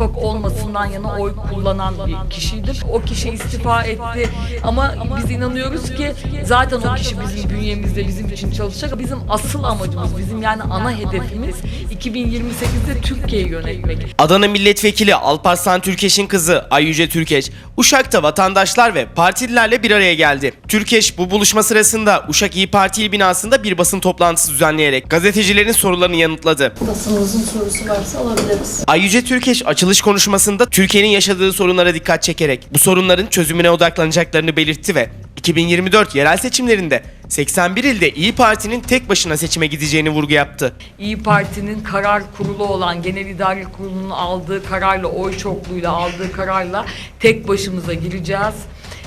ittifak olmasından yana oy kullanan bir kişiydim. O kişi istifa etti ama biz inanıyoruz ki zaten o kişi bizim bünyemizde bizim için çalışacak. Bizim asıl amacımız, bizim yani ana hedefimiz 2028'de Türkiye'yi yönetmek. Adana Milletvekili Alparslan Türkeş'in kızı Ayyüce Türkeş, Uşak'ta vatandaşlar ve partililerle bir araya geldi. Türkeş bu buluşma sırasında Uşak İyi Parti il binasında bir basın toplantısı düzenleyerek gazetecilerin sorularını yanıtladı. Basınımızın sorusu varsa alabiliriz. Ayyüce Türkeş açılış konuşmasında Türkiye'nin yaşadığı sorunlara dikkat çekerek bu sorunların çözümüne odaklanacaklarını belirtti ve 2024 yerel seçimlerinde 81 ilde İyi Parti'nin tek başına seçime gideceğini vurgu yaptı. İyi Parti'nin karar kurulu olan Genel İdare Kurulu'nun aldığı kararla, oy çokluğuyla aldığı kararla tek başımıza gireceğiz.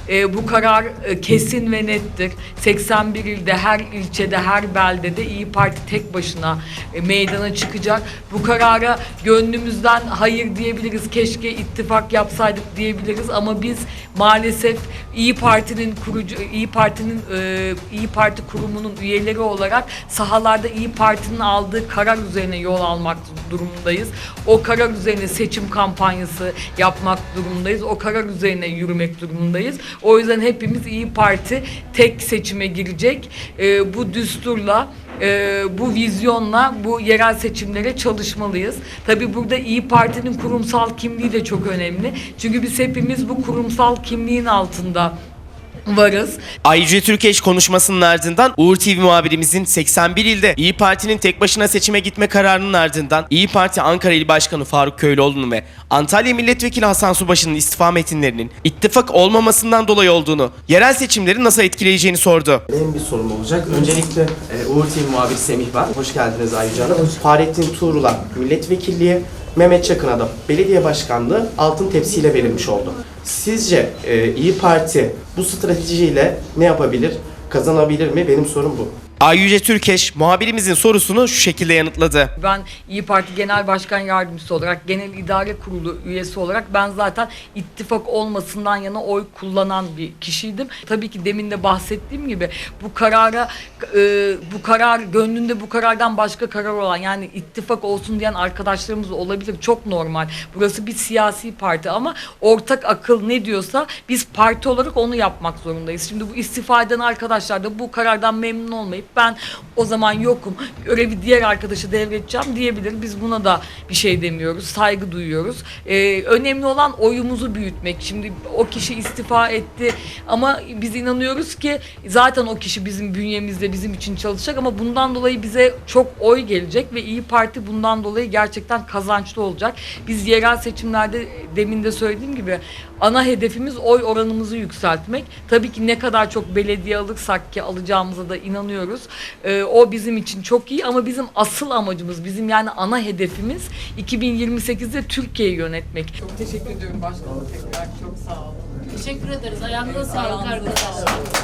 Ee, bu karar e, kesin ve nettir. 81 ilde, her ilçede, her beldede İyi Parti tek başına e, meydana çıkacak. Bu karara gönlümüzden hayır diyebiliriz, keşke ittifak yapsaydık diyebiliriz ama biz maalesef İyi Parti'nin kurucu, İyi Parti'nin e, İyi Parti kurumunun üyeleri olarak sahalarda İyi Parti'nin aldığı karar üzerine yol almak durumundayız. O karar üzerine seçim kampanyası yapmak durumundayız. O karar üzerine yürümek durumundayız. O yüzden hepimiz İyi Parti tek seçime girecek. E, bu düsturla e, bu vizyonla bu yerel seçimlere çalışmalıyız. Tabii burada İyi Parti'nin kurumsal kimliği de çok önemli. Çünkü biz hepimiz bu kurumsal kimliğin altında varız. Ayrıca Türkeş konuşmasının ardından Uğur TV muhabirimizin 81 ilde İyi Parti'nin tek başına seçime gitme kararının ardından İyi Parti Ankara İl Başkanı Faruk Köylüoğlu'nun ve Antalya Milletvekili Hasan Subaşı'nın istifa metinlerinin ittifak olmamasından dolayı olduğunu, yerel seçimleri nasıl etkileyeceğini sordu. Benim bir sorum olacak. Öncelikle e, Uğur TV muhabiri Semih ben. Hoş geldiniz Ayrıca Hanım. Fahrettin Tuğrul'a milletvekilliği, Mehmet Çakın'a da belediye başkanlığı altın tepsiyle verilmiş oldu. Sizce e, İyi Parti bu stratejiyle ne yapabilir? Kazanabilir mi? Benim sorum bu. Ayyüce Türkeş muhabirimizin sorusunu şu şekilde yanıtladı. Ben İyi Parti Genel Başkan Yardımcısı olarak, Genel İdare Kurulu üyesi olarak ben zaten ittifak olmasından yana oy kullanan bir kişiydim. Tabii ki demin de bahsettiğim gibi bu karara e, bu karar gönlünde bu karardan başka karar olan yani ittifak olsun diyen arkadaşlarımız olabilir. Çok normal. Burası bir siyasi parti ama ortak akıl ne diyorsa biz parti olarak onu yapmak zorundayız. Şimdi bu istifa eden arkadaşlar da bu karardan memnun olmayıp ben o zaman yokum görevi diğer arkadaşa devredeceğim diyebilir. Biz buna da bir şey demiyoruz. Saygı duyuyoruz. Ee, önemli olan oyumuzu büyütmek. Şimdi o kişi istifa etti ama biz inanıyoruz ki zaten o kişi bizim bünyemizde bizim için çalışacak ama bundan dolayı bize çok oy gelecek ve İyi Parti bundan dolayı gerçekten kazançlı olacak. Biz yerel seçimlerde demin de söylediğim gibi ana hedefimiz oy oranımızı yükseltmek. Tabii ki ne kadar çok belediye alırsak ki alacağımıza da inanıyoruz. Ee, o bizim için çok iyi ama bizim asıl amacımız, bizim yani ana hedefimiz 2028'de Türkiye'yi yönetmek. Çok teşekkür ediyorum başkanım tekrar. Çok sağ olun. Teşekkür ederiz. Ayağınıza sağlık arkadaşlar.